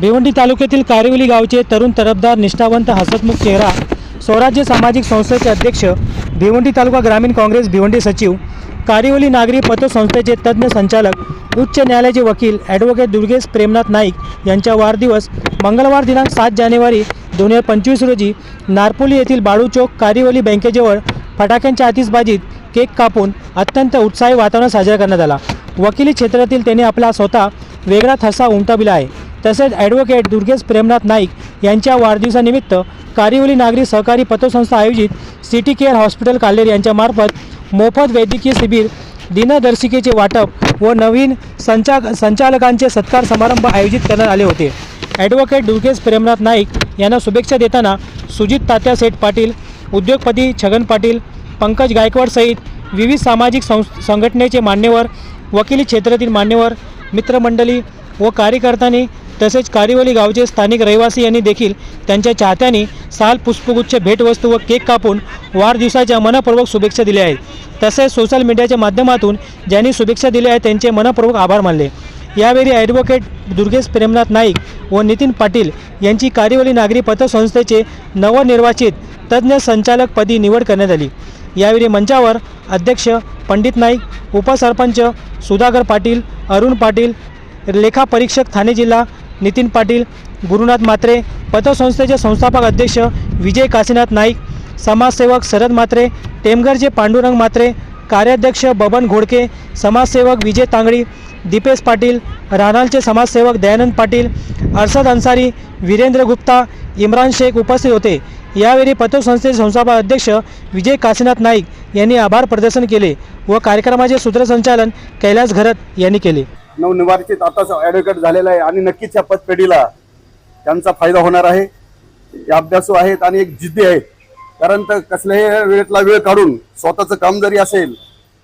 भिवंडी तालुक्यातील कारिवली गावचे तरुण तरफदार निष्ठावंत हसतमुख चेहरा स्वराज्य सामाजिक संस्थेचे अध्यक्ष भिवंडी तालुका ग्रामीण काँग्रेस भिवंडी सचिव कारिवली नागरी पतसंस्थेचे तज्ज्ञ संचालक उच्च न्यायालयाचे वकील ॲडव्होकेट दुर्गेश प्रेमनाथ नाईक यांचा वाढदिवस मंगळवार दिनांक सात जानेवारी दोन हजार पंचवीस रोजी नारपोली येथील बाळू चौक कारिवली बँकेजवळ फटाक्यांच्या आतिषबाजीत केक कापून अत्यंत उत्साही वातावरण साजरा करण्यात आला. वकिली क्षेत्रातील त्यांनी आपला स्वतः वेगळा ठसा उमटविला आहे. तसेच ॲडव्होकेट दुर्गेश प्रेमनाथ नाईक यांच्या वाढदिवसानिमित्त कारिवली नागरी सहकारी पतसंस्था आयोजित सिटी केअर हॉस्पिटल कालेर यांच्यामार्फत मोफत वैद्यकीय शिबिर दिनदर्शिकेचे वाटप व नवीन संचा संचालकांचे सत्कार समारंभ आयोजित करण्यात आले होते. ॲडव्होकेट दुर्गेश प्रेमनाथ नाईक यांना शुभेच्छा देताना सुजित तात्या सेठ पाटील उद्योगपती छगन पाटील पंकज गायकवाड सहित विविध सामाजिक सं संघटनेचे मान्यवर वकिली क्षेत्रातील मान्यवर मित्रमंडळी व कार्यकर्त्यांनी तसेच कारिवली गावचे स्थानिक रहिवासी यांनी देखील त्यांच्या चाहत्यांनी साल पुष्पगुच्छ भेटवस्तू व केक कापून वाढदिवसाच्या मनपूर्वक शुभेच्छा दिल्या आहेत. तसेच सोशल मीडियाच्या माध्यमातून ज्यांनी शुभेच्छा दिल्या आहेत त्यांचे मनपूर्वक आभार मानले. यावेळी ॲडव्होकेट दुर्गेश प्रेमनाथ नाईक व नितीन पाटील यांची कारिवली नागरी पतसंस्थेचे नवनिर्वाचित तज्ज्ञ संचालकपदी निवड करण्यात आली. यावेळी मंचावर अध्यक्ष पंडित नाईक उपसरपंच सुधाकर पाटील अरुण पाटील लेखापरीक्षक ठाणे जिल्हा नितीन पाटील गुरुनाथ मात्रे पतसंस्थेचे संस्थापक अध्यक्ष विजय काशीनाथ नाईक समाजसेवक शरद मात्रे टेमघरचे पांडुरंग मात्रे कार्याध्यक्ष बबन घोडके समाजसेवक विजय तांगडी दीपेश पाटील रानालचे समाजसेवक दयानंद पाटील अरशद अन्सारी वीरेंद्र गुप्ता इम्रान शेख उपस्थित होते. यावेळी पतसंस्थेचे संस्थापक अध्यक्ष विजय काशीनाथ नाईक यांनी आभार प्रदर्शन केले व कार्यक्रमाचे सूत्रसंचालन कैलास घरत यांनी केले. नवनिवार्चित आताच ॲडव्होकेट झालेला आहे आणि नक्कीच या पतपेढीला त्यांचा फायदा होणार आहे. हे अभ्यासू आहेत आणि एक जिद्दी आहेत. कारण तर कसल्याही वेळेतला वेळ काढून स्वतःचं काम जरी असेल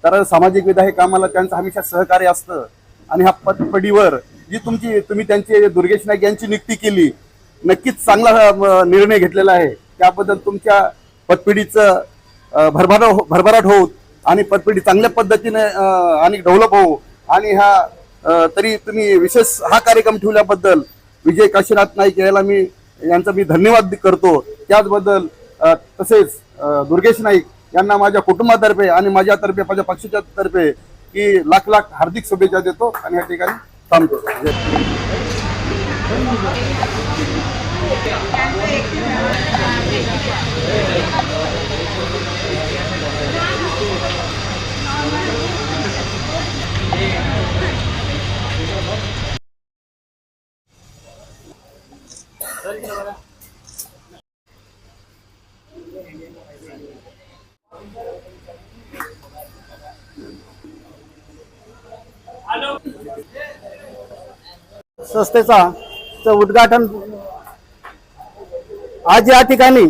तर सामाजिक विधा हे कामाला त्यांचं हमेशा सहकार्य असतं. आणि ह्या पतपेढीवर जी तुमची तुम्ही त्यांची दुर्गेश नाईक यांची नियुक्ती केली नक्कीच चांगला निर्णय घेतलेला आहे. त्याबद्दल तुमच्या पतपिढीचं भरभरा हो, भरभराट होऊ आणि पतपिढी चांगल्या पद्धतीने आणि डेव्हलप होऊ आणि हा तरी तुम्ही विशेष हा कार्यक्रम ठेवल्याबद्दल विजय काशीनाथ नाईक याला मी यांचा मी धन्यवाद करतो. त्याचबद्दल तसेच दुर्गेश नाईक यांना माझ्या कुटुंबातर्फे आणि माझ्यातर्फे माझ्या पक्षाच्या तर्फे की लाख लाख हार्दिक शुभेच्छा देतो आणि या ठिकाणी थांबतो. संस्थेचा उद्घाटन आज या ठिकाणी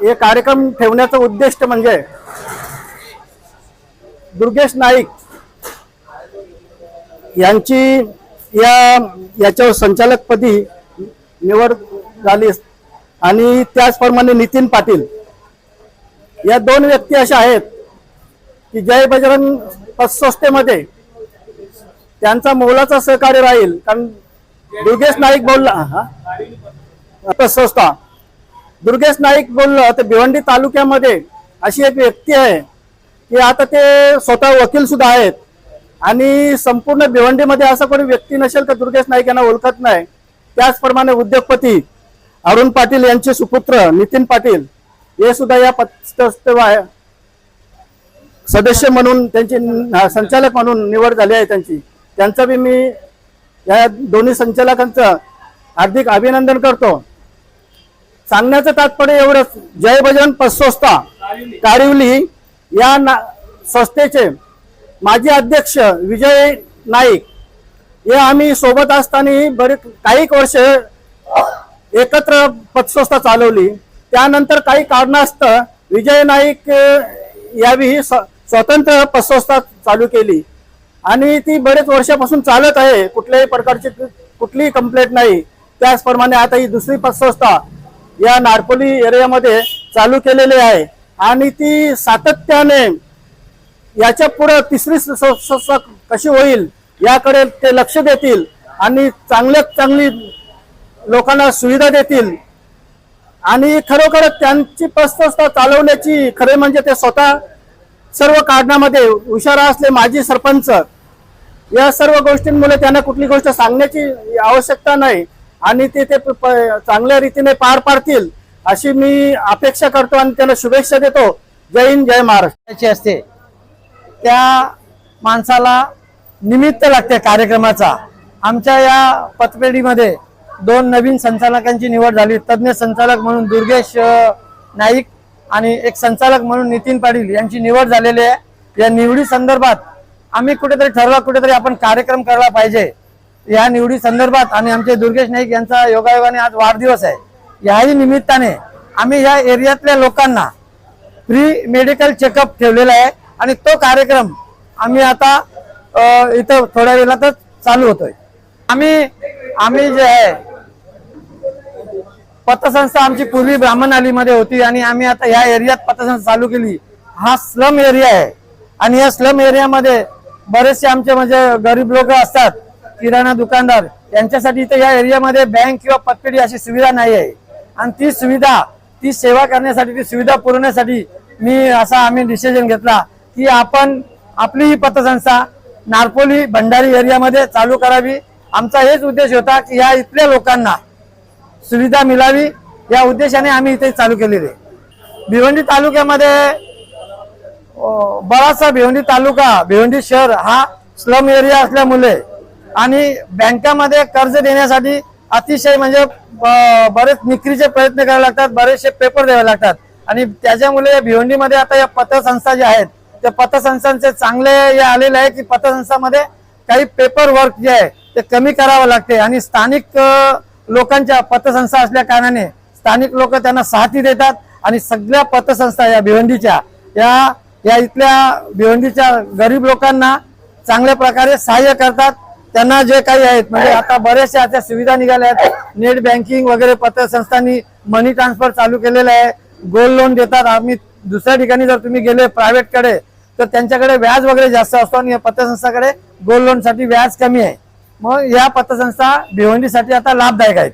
हे कार्यक्रम ठेवण्याचं उद्दिष्ट म्हणजे दुर्गेश नाईक यांची या याच्यावर संचालकपदी निवड झाली आणि त्याचप्रमाणे नितीन पाटील. या दोन व्यक्ती अशा आहेत की जय बजरंग पतसंस्थेमध्ये त्यांचा मोलाचा सहकार्य राहील. कारण दुर्गेश नाईक बोलला पतसंस्था दुर्गेश नाईक बोललं तर भिवंडी तालुक्यामध्ये अशी एक व्यक्ती आहे की आता ते स्वतः वकील सुद्धा आहेत. आणि संपूर्ण भिवंडीमध्ये असा कोणी व्यक्ती नसेल तर दुर्गेश नाईक यांना ओळखत नाही. त्याचप्रमाणे उद्योगपती अरुण पाटील यांचे सुपुत्र नितीन पाटील हे सुद्धा या सदस्य म्हणून त्यांची संचालक म्हणून निवड झाली आहे त्यांची. त्यांचं बी मी या दोन्ही संचालकांचं हार्दिक अभिनंदन करतो. सांगण्याचं तात्पर्य एवढंच. जय भजन पतसंस्था कारिवली. या ना संस्थेचे माजी अध्यक्ष विजय नाईक हे आम्ही सोबत असताना बरे काही वर्ष एकत्र पतसंस्था चालवली. त्यानंतर काही कारणास्तव विजय नाईक यावी ही स्वतंत्र पतसंस्था चालू केली. आणि ती बरेच वर्षापासून चालत आहे. कुठल्याही प्रकारची कुठलीही कंप्लेंट नाही. त्याचप्रमाणे आता ही दुसरी पतसंस्था या नारपोली एरियामध्ये चालू केलेली आहे. आणि ती सातत्याने याच्यापुढे तिसरी स- कशी होईल याकडे ते लक्ष देतील आणि चांगल्यात चांगली लोकांना सुविधा देतील. आणि खरोखर त्यांची पतसंस्था चालवण्याची खरे म्हणजे ते स्वतः सर्व कारणामध्ये हुशार असले माजी सरपंच या सर्व गोष्टींमुळे त्यांना कुठली गोष्ट सांगण्याची आवश्यकता नाही आणि ते ते प- चांगल्या रीतीने पार पाडतील अशी मी अपेक्षा करतो आणि त्यांना शुभेच्छा देतो. जय हिंद जय महाराष्ट्राची असते. त्या माणसाला निमित्त लागते कार्यक्रमाचा. आमच्या या पतपेढीमध्ये दोन नवीन संचालकांची निवड झाली. तज्ज्ञ संचालक म्हणून दुर्गेश नाईक आणि एक संचालक म्हणून नितीन पाटील यांची निवड झालेली आहे. या निवडी संदर्भात आम्ही कुठेतरी ठरवा कुठेतरी आपण कार्यक्रम करायला पाहिजे. या निवडी संदर्भात आणि आमचे दुर्गेश नाईक यांचा योगायोगाने आज वाढदिवस आहे. याही निमित्ताने आम्ही या एरियातल्या लोकांना प्री मेडिकल चेकअप ठेवलेला आहे. आणि तो कार्यक्रम आम्ही आता इथं थोड्या वेळातच चालू होतोय. आम्ही आम्ही जे आहे पतसंस्था आमची पूर्वी ब्राह्मण अलीमध्ये होती आणि आम्ही आता या एरियात पतसंस्था चालू केली. हा स्लम एरिया आहे. आणि या स्लम एरियामध्ये बरेचसे आमचे म्हणजे गरीब लोक असतात किराणा दुकानदार यांच्यासाठी इथे या एरियामध्ये बँक किंवा पतपेढी अशी सुविधा नाही आहे. आणि ती सुविधा ती सेवा करण्यासाठी ती सुविधा पुरवण्यासाठी मी असा आम्ही डिसिजन घेतला. की आपण आपली ही पतसंस्था नारपोली भंडारी एरियामध्ये चालू करावी. आमचा हेच उद्देश होता की या इथल्या लोकांना सुविधा मिळावी. या उद्देशाने आम्ही इथे चालू केलेली आहे. भिवंडी तालुक्यामध्ये बराचसा भिवंडी तालुका भिवंडी शहर हा स्लम एरिया असल्यामुळे आणि बँकामध्ये कर्ज देण्यासाठी अतिशय म्हणजे ब- बरेच निकरीचे प्रयत्न करावे लागतात बरेचसे पेपर द्यावे लागतात. आणि त्याच्यामुळे भिवंडीमध्ये आता या पतसंस्था ज्या आहेत त्या पतसंस्थांचे चांगले हे आलेले आहे की पतसंस्थामध्ये काही पेपर वर्क जे आहे ते कमी करावं लागते. आणि स्थानिक लोकांच्या पतसंस्था असल्या कारणाने स्थानिक लोक त्यांना साथी देतात आणि सगळ्या पतसंस्था या भिवंडीच्या या या इथल्या भिवंडीच्या गरीब लोकांना चांगल्या प्रकारे सहाय्य करतात. त्यांना जे काही आहेत म्हणजे आता बऱ्याचशा आता सुविधा निघाल्या आहेत. नेट बँकिंग वगैरे पतसंस्थांनी मनी ट्रान्सफर चालू केलेलं आहे. गोल्ड लोन देतात. आम्ही दुसऱ्या ठिकाणी जर तुम्ही गेले प्रायव्हेटकडे तर त्यांच्याकडे व्याज वगैरे जास्त असतो आणि या पतसंस्थाकडे गोल्ड लोनसाठी व्याज कमी आहे. मग या पतसंस्था भिवंडीसाठी आता लाभदायक आहेत.